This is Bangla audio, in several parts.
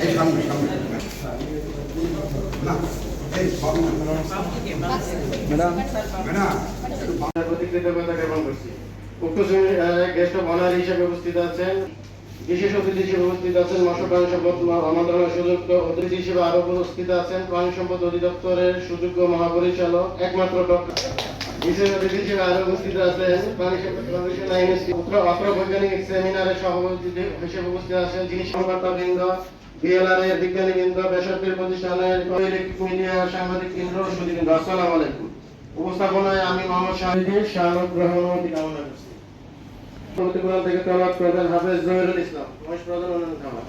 এই সামনে সামনে। না হিসেবে উপস্থিত আছেন। বিশেষ অতিথি হিসেবে উপস্থিত আছেন মৎস্য প্রাণী সম্পদ মন্ত্রণালয়ের সুযোগ্য অতিথি হিসেবে আরও উপস্থিত আছেন প্রাণী সম্পদ অধিদপ্তরের সুযোগ্য মহাপরিচালক, একমাত্র ডক্টর বিশেষ অতিথি হিসেবে আরও উপস্থিত আছেন প্রাণী সম্পদ অত্র বৈজ্ঞানিক সভাপতি হিসেবে উপস্থিত আছেন যিনি বিএলআর এর বিজ্ঞানীবৃন্দ বেসরকারি প্রতিষ্ঠানের মিডিয়া সাংবাদিক কেন্দ্র সুদীবৃন্দ আসসালামু আলাইকুম। উপস্থাপনায় আমি মোহাম্মদ শাহরুখ গ্রহণ কামনা করছি। প্রতিকূল থেকে তলাত করবেন হাফেজ জহিরুল ইসলাম মহেশ প্রধান অনুরোধ আমার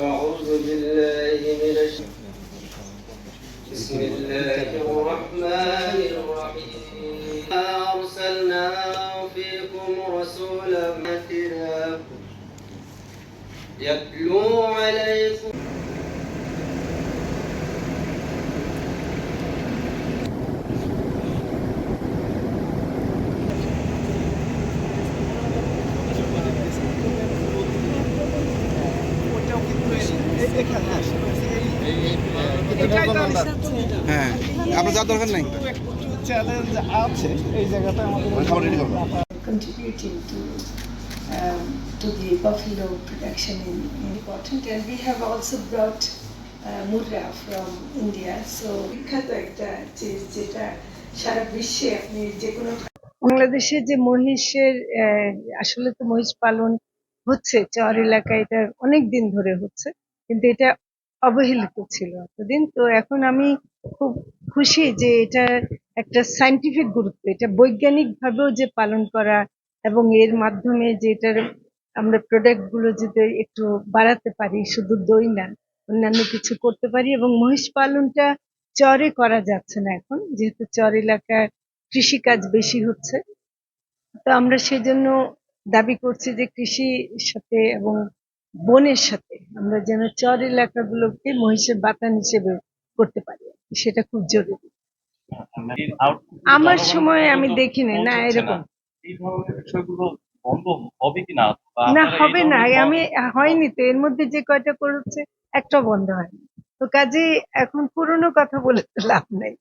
أعوذ بالله من الشيطان بسم الله الرحمن يتلو عليكم হ্যাঁ আপনার যাওয়ার দরকার নাই চ্যালেঞ্জ আছে এই জায়গাটা আমাদের um, to the buffalo production in, in important and we have also brought uh, murra from India. So বিখ্যাত একটা চিজ যেটা সারা বিশ্বে আপনি বাংলাদেশে যে মহিষের আসলে তো মহিষ পালন হচ্ছে চর এলাকায় এটা অনেক দিন ধরে হচ্ছে কিন্তু এটা অবহেলিত ছিল এতদিন। তো এখন আমি খুব খুশি যে এটা একটা সাইন্টিফিক গুরুত্ব এটা বৈজ্ঞানিক ভাবেও যে পালন করা এবং এর মাধ্যমে যে এটার আমরা প্রোডাক্টগুলো যদি একটু বাড়াতে পারি শুধু দই না অন্যান্য কিছু করতে পারি এবং মহিষ পালনটা চরে করা যাচ্ছে না এখন যেহেতু চর এলাকায় কৃষিকাজ বেশি হচ্ছে। তো আমরা সেজন্য দাবি করছি যে কৃষির সাথে এবং বনের সাথে আমরা যেন চর এলাকাগুলোকে মহিষের বাতান হিসেবে করতে পারি। সেটা খুব জরুরি। আমার সময় আমি দেখিনি না? এরকম। এই ধরনের বিষয়গুলো বন্ধ হবে কিনা? না হবে না। আমি হয়নি তো। এর মধ্যে যে কয়টা করেছে একটা বন্ধ হয়নি। তো কাজে এখন পুরনো কথা বলে লাভ নেই।